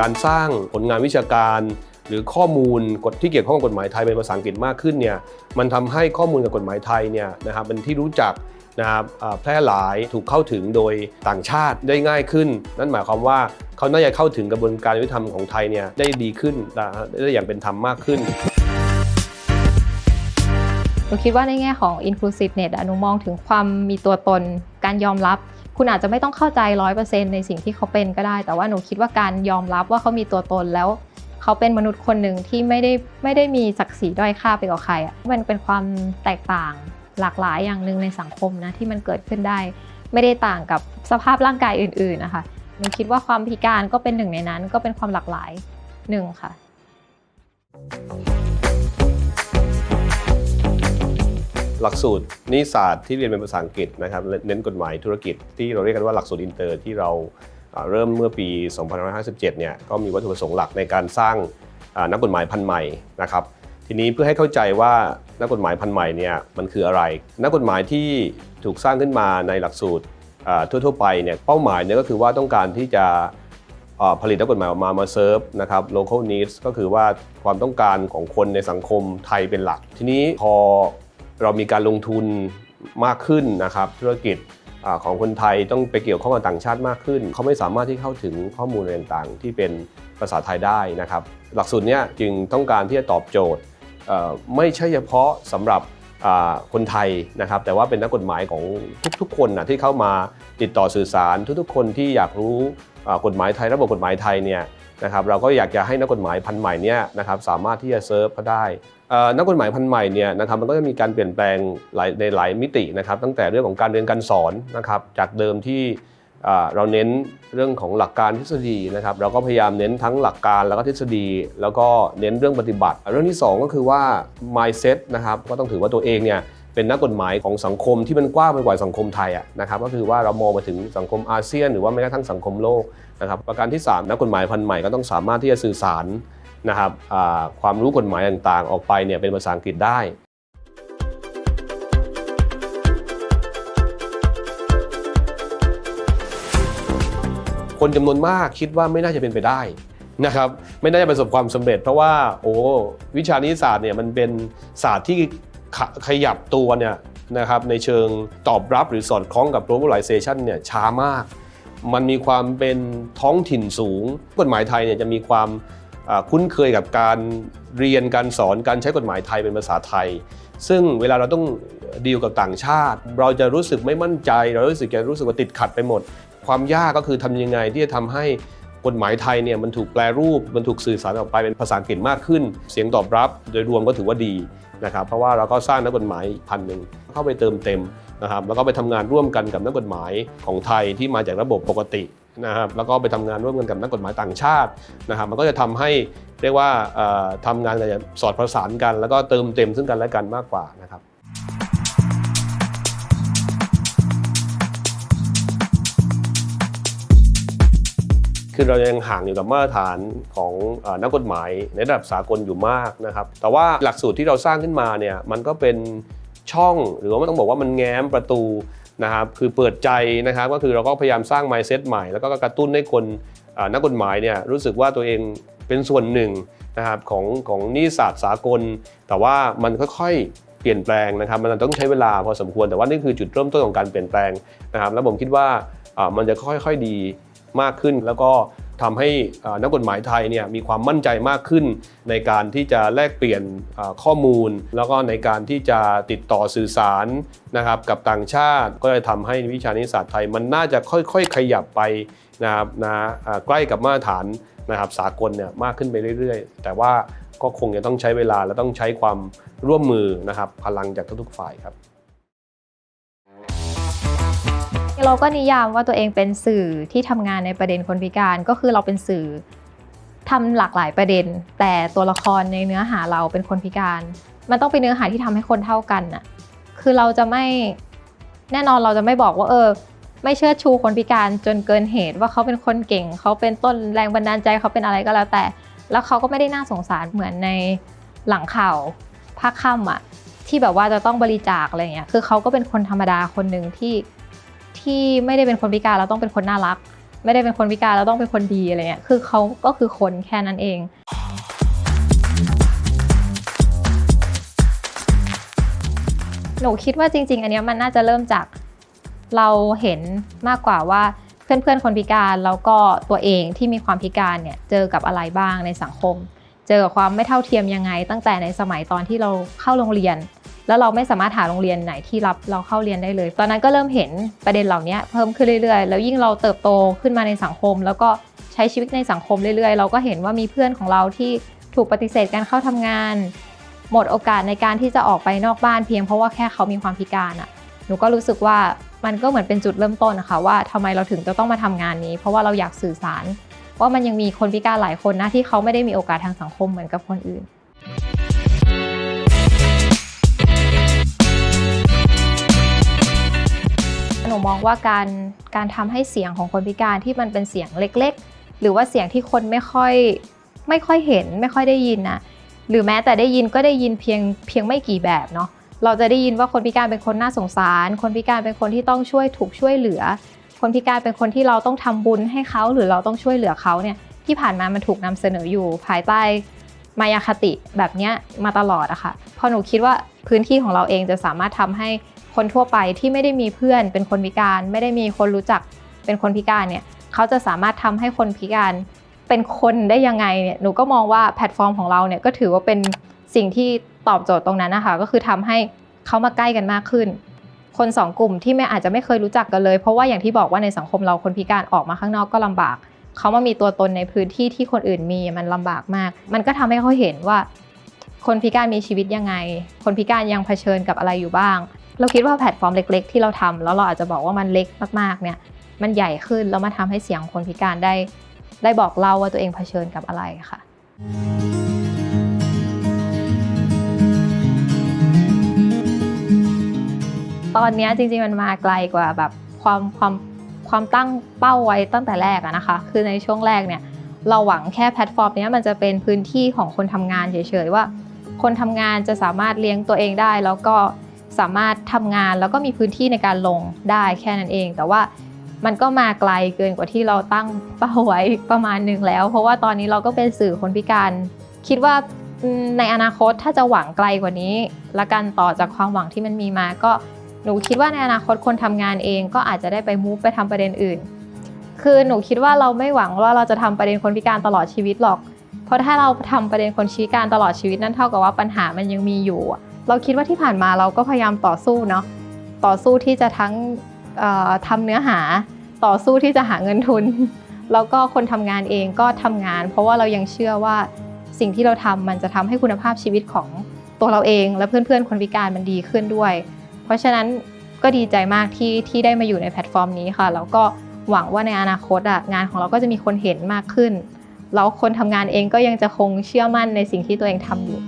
การสร้างผลงานวิชาการ หรือข้อมูลกฎที่เกี่ยวข้องกับกฎหมายไทยเป็นภาษาอังกฤษมากขึ้นเนี่ยมันทำให้ข้อมูลกับกฎหมายไทยเนี่ยนะครับเป็นที่รู้จักนะครับแพร่หลายถูกเข้าถึงโดยต่างชาติได้ง่ายขึ้น นั่นหมายความว่าเขาน่าจะเข้าถึงกระบวนการยุติธรรมของไทยเนี่ยได้ดีขึ้นนะฮะได้อย่างเป็นธรรมมากขึ้นหนูคิดว่าในแง่ของ inclusiveness อะหนูมองถึงความมีตัวตนการยอมรับ คุณอาจจะไม่ต้องเข้าใจ100%ในสิ่งที่เขาเป็นก็ได้ แต่ว่าหนูคิดว่าการยอมรับว่าเขามีตัวตนแล้ว เขาเป็นมนุษย์คนหนึ่งที่ไม่ได้ไม่ได้มีศักดิ์ศรีด้อยค่าไปกว่าใครอะมันเป็นความแตกต่างหลากหลายอย่างหนึ่งในสังคมนะที่มันเกิดขึ้นได้ ไม่ได้ต่างกับสภาพร่างกายอื่นๆนะคะหนูคิดว่าความพิการก็เป็นหนึ่งในนั้นก็เป็นความหลากหลายหนึ่งค่ะ หลักสูตรนิสาสตร์ที่เรียนเป็นภาษาอังกฤษนะครับเน้นกฎหมายธุรกิจที่เราเรียกกันว่าหลักสูตรอินเตอร์ที่เราเริ่มเมื่อปี 2557 เนี่ยก็มีวัตถุประสงค์หลักในการสร้างนักกฎหมายพันใหม่นะครับทีนี้เพื่อให้เข้าใจว่านักกฎหมายพันใหม่เนี่ยมันคืออะไร นักกฎหมายที่ถูกสร้างขึ้นมาในหลักสูตรทั่วๆไปเนี่ยเป้าหมายเนี่ยก็คือว่าต้องการที่จะผลิตนักกฎหมายออกมามาเซิร์ฟนะครับ local needs ก็คือว่าความต้องการของคนในสังคมไทยเป็นหลัก ทีนี้พอ เรามีการลงทุนมากขึ้นนะครับ ธุรกิจอของคนไทยต้องไปเกี่ยวข้องกับต่างชาติมากขึ้น เขาไม่สามารถที่เข้าถึงข้อมูลต่างๆ ที่เป็นภาษาไทยได้นะครับ หลักสูตรเนี้ยจึงต้องการที่จะตอบโจทย์ไม่ใช่เฉพาะสำหรับคนไทยนะครับ แต่ว่าเป็นนักกฎหมายของทุกๆ คนนะที่เข้ามาติดต่อสื่อสาร ทุกๆ คนที่อยากรู้กฎหมายไทยระบบกฎหมายไทยเนี่ย นะครับเราก็อยากจะให้นักกฎหมายพันใหม่เนี่ยนะครับสามารถที่จะเซิร์ฟเขาได้นักกฎหมายพันใหม่เนี่ยนะครับมันก็จะมีการเปลี่ยนแปลงหลายในหลายมิตินะครับตั้งแต่เรื่องของการเรียนการสอนนะครับจากเดิมที่เราเน้นเรื่องของหลักการทฤษฎีนะครับเราก็พยายามเน้นทั้งหลักการแล้วก็ทฤษฎี แล้วก็เน้นเรื่องปฏิบัติ เรื่องที่สองก็คือว่า mindset นะครับก็ต้องถือว่าตัวเองเนี่ย เป็นนักกฎหมายของสังคมที่มันกว้างไปกว่าสังคมไทยอะนะครับก็คือว่าเรามองมาถึงสังคมอาเซียน หรือว่าแม้กระทั่งสังคมโลกนะครับประการที่สามนักกฎหมายพันใหม่ก็ต้องสามารถที่จะสื่อสารนะครับความรู้กฎหมายต่างๆ ออกไปเนี่ยเป็นภาษาอังกฤษได้คนจำนวนมากคิดว่าไม่น่าจะเป็นไปได้นะครับไม่น่าจะประสบความสำเร็จ เพราะว่าโอ้วิชานิติศาสตร์เนี่ยมันเป็นศาสตร์ที่ ขขยับตัวเนี่ยนะครับในเชิงตอบรับหรือสอดคล้องกับ globalization เนี่ยช้ามาก มันมีความเป็นท้องถิ่นสูง กฎหมายไทยเนี่ยจะมีความคุ้นเคยกับการเรียนการสอนการใช้กฎหมายไทยเป็นภาษาไทย ซึ่งเวลาเราต้องดีลกับต่างชาติ เราจะรู้สึกไม่มั่นใจ เรารู้สึกจะรู้สึกว่าติดขัดไปหมด ความยากก็คือทำยังไงที่จะทำให้กฎหมายไทยเนี่ยมันถูกแปลรูปมันถูกสื่อสารออกไปเป็นภาษาอังกฤษมากขึ้น เสียงตอบรับโดยรวมก็ถือว่าดี นะครับเพราะว่าเราก็สร้างนักกฎหมายอีกพันหนึ่งเข้าไปเติมเต็มนะครับแล้วก็ไปทำงานร่วมกันกับนักกฎหมายของไทยที่มาจากระบบปกตินะครับแล้วก็ไปทำงานร่วมกันกับนักกฎหมายต่างชาตินะครับมันก็จะทำให้เรียกว่าเอ่อทำงานกันอย่างสอดประสานกัน แล้วก็เติมเต็มซึ่งกันและกันมากกว่านะครับ คือเรายังห่างอยู่กับมาตรฐานของอนักกฎหมายในระดับสากลอยู่มากนะครับ แต่ว่าหลักสูตรที่เราสร้างขึ้นมาเนี่ยมันก็เป็นช่องหรือว่าต้องบอกว่ามันแง้มประตูนะครับคือเปิดใจนะครับก็คือเราก็พยายามสร้าง mindset ใหม่ แล้วก็กระตุ้นให้คนนักกฎหมายเนี่ยรู้สึกว่าตัวเองเป็นส่วนหนึ่งนะครับของของนิติศาสตสากล แต่ว่ามันค่อยๆเปลี่ยนแปลงนะครับ มันต้องใช้เวลาพอสมควรแต่ว่านี่คือจุดเริ่มต้นของการเปลี่ยนแปลงนะครับ แล้วผมคิดว่ามันจะค่อยๆดี มากขึ้น แล้วก็ทำให้นักกฎหมายไทยเนี่ยมีความมั่นใจมากขึ้น ในการที่จะแลกเปลี่ยนข้อมูล แล้วก็ในการที่จะติดต่อสื่อสารนะครับกับต่างชาติ ก็จะทำให้วิชานิติศาสตร์ไทย มันน่าจะค่อยๆ ขยับไปนะครับนะใกล้กับมาตรฐานนะครับสากลเนี่ยมากขึ้นไปเรื่อยๆ แต่ว่าก็คงจะต้องใช้เวลาและต้องใช้ความร่วมมือนะครับพลังจากทุกๆฝ่ายครับ เราก็นิยามว่าตัวเองเป็นสื่อที่ทำงานในประเด็นคนพิการก็คือเราเป็นสื่อทำหลากหลายประเด็น แต่ตัวละครในเนื้อหาเราเป็นคนพิการ มันต้องเป็นเนื้อหาที่ทำให้คนเท่ากันน่ะคือเราจะไม่แน่นอนเราจะไม่บอกว่าเออ ไม่เชิดชูคนพิการจนเกินเหตุว่าเขาเป็นคนเก่ง เขาเป็นต้นแรงบันดาลใจเขาเป็นอะไรก็แล้วแต่ แล้วเขาก็ไม่ได้น่าสงสารเหมือนในหลังข่าวภาคค่ำอะที่แบบว่าจะต้องบริจาคอะไรเงี้ยคือเขาก็เป็นคนธรรมดาคนหนึ่งที่ ที่ไม่ได้เป็นคนพิการแล้วต้องเป็นคนน่ารัก ไม่ได้เป็นคนพิการแล้วต้องเป็นคนดีอะไรเงี้ยคือเขาก็คือคนแค่นั้นเองหนูคิดว่าจริง ๆ อันนี้มันน่าจะเริ่มจากเราเห็นมากกว่าว่าเพื่อนๆ คนพิการแล้วก็ตัวเองที่มีความพิการเนี่ยเจอกับอะไรบ้างในสังคม เจอกับความไม่เท่าเทียมยังไง ตั้งแต่ในสมัยตอนที่เราเข้าโรงเรียน แล้วเราไม่สามารถหาโรงเรียนไหนที่รับเราเข้าเรียนได้เลย ตอนนั้นก็เริ่มเห็นประเด็นเหล่านี้เพิ่มขึ้นเรื่อยๆ แล้วยิ่งเราเติบโตขึ้นมาในสังคม แล้วก็ใช้ชีวิตในสังคมเรื่อยๆ เราก็เห็นว่ามีเพื่อนของเราที่ถูกปฏิเสธการเข้าทำงาน หมดโอกาสในการที่จะออกไปนอกบ้านเพียงเพราะว่าแค่เขามีความพิการอะ่ะหนูก็รู้สึกว่ามันก็เหมือนเป็นจุดเริ่มต้นนะคะว่าทำไมเราถึงจะต้องมาทำงานนี้ เพราะว่าเราอยากสื่อสารว่ามันยังมีคนพิการหลายคนนะที่เขาไม่ได้มีโอกาสทางสังคมเหมือนกับคนอื่น องว่าการการทำให้เสียงของคนพิการที่มันเป็นเสียงเล็ก ๆ หรือว่าเสียงที่คนไม่ค่อยไม่ค่อยเห็นไม่ค่อยได้ยินนะหรือแม้แต่ได้ยินก็ได้ยินเพียงเพียงไม่กี่แบบเนาะเราจะได้ยินว่าคนพิการเป็นคนน่าสงสาร คนพิการเป็นคนที่ต้องช่วยถูกช่วยเหลือ คนพิการเป็นคนที่เราต้องทำบุญให้เขาหรือเราต้องช่วยเหลือเขาเนี่ยที่ผ่านมามันถูกนำเสนออยู่ภายใต้มายาคติแบบเนี้ยมาตลอดอะค่ะพอหนูคิดว่าพื้นที่ของเราเองจะสามารถทำให้ คนทั่วไปที่ไม่ได้มีเพื่อน เป็นคนพิการ ไม่ได้มีคนรู้จักเป็นคนพิการเนี่ยเขาจะสามารถทำให้คนพิการเป็นคนได้ยังไงเนี่ยหนูก็มองว่าแพลตฟอร์มของเราเนี่ยก็ถือว่าเป็นสิ่งที่ตอบโจทย์ตรงนั้นนะคะก็คือทำให้เขามาใกล้กันมากขึ้น คนสองกลุ่มที่ไม่อาจจะไม่เคยรู้จักกันเลย เพราะว่าอย่างที่บอกว่าในสังคมเราคนพิการออกมาข้างนอกก็ลำบากเขามามีตัวตนในพื้นที่ที่คนอื่นมีมันลำบากมาก มันก็ทำให้เขาเห็นว่า คนพิการมีชีวิตยังไง คนพิการยังเผชิญกับอะไรอยู่บ้าง เราคิดว่าแพลตฟอร์มเล็ก ๆ ที่เราทำแล้วเราอาจจะบอกว่ามันเล็กมากๆเนี่ยมันใหญ่ขึ้นแล้วมาทำให้เสียงคนพิการได้ ได้บอกเล่าว่าตัวเองเผชิญกับอะไรค่ะ ตอนนี้จริงๆมันมาไกลกว่าแบบความความความตั้งเป้าไว้ตั้งแต่แรกอะนะคะ คือในช่วงแรกเนี่ยเราหวังแค่แพลตฟอร์มนี้มันจะเป็นพื้นที่ของคนทำงานเฉยๆว่า คนทำงานจะสามารถเลี้ยงตัวเองได้ แล้วก็ สามารถทำงานแล้วก็มีพื้นที่ในการลงได้แค่นั้นเอง แต่ว่ามันก็มาไกลเกินกว่าที่เราตั้งเป้าไว้ประมาณหนึ่งแล้ว เพราะว่าตอนนี้เราก็เป็นสื่อคนพิการ คิดว่าในอนาคตถ้าจะหวังไกลกว่านี้ ละกันต่อจากความหวังที่มันมีมา ก็หนูคิดว่าในอนาคตคนทำงานเองก็อาจจะได้ไปมูฟไปทำประเด็นอื่น คือหนูคิดว่าเราไม่หวังว่าเราจะทำประเด็นคนพิการตลอดชีวิตหรอก เพราะถ้าเราทำประเด็นคนพิการตลอดชีวิตนั่นเท่ากับว่าปัญหามันยังมีอยู่ เราคิดว่าที่ผ่านมาเราก็พยายามต่อสู้เนาะต่อสู้ที่จะทั้งเอ่อทำเนื้อหาต่อสู้ที่จะหาเงินทุน แล้วก็คนทำงานเองก็ทำงาน เพราะว่าเรายังเชื่อว่าสิ่งที่เราทำมันจะทำให้คุณภาพชีวิตของตัวเราเองและเพื่อนๆ คนพิการมันดีขึ้นด้วย เพราะฉะนั้นก็ดีใจมากที่ที่ได้มาอยู่ในแพลตฟอร์มนี้ค่ะแล้วก็หวังว่าในอนาคตอะงานของเราก็จะมีคนเห็นมากขึ้น แล้วคนทำงานเองก็ยังจะคงเชื่อมั่นในสิ่งที่ตัวเองทำอยู่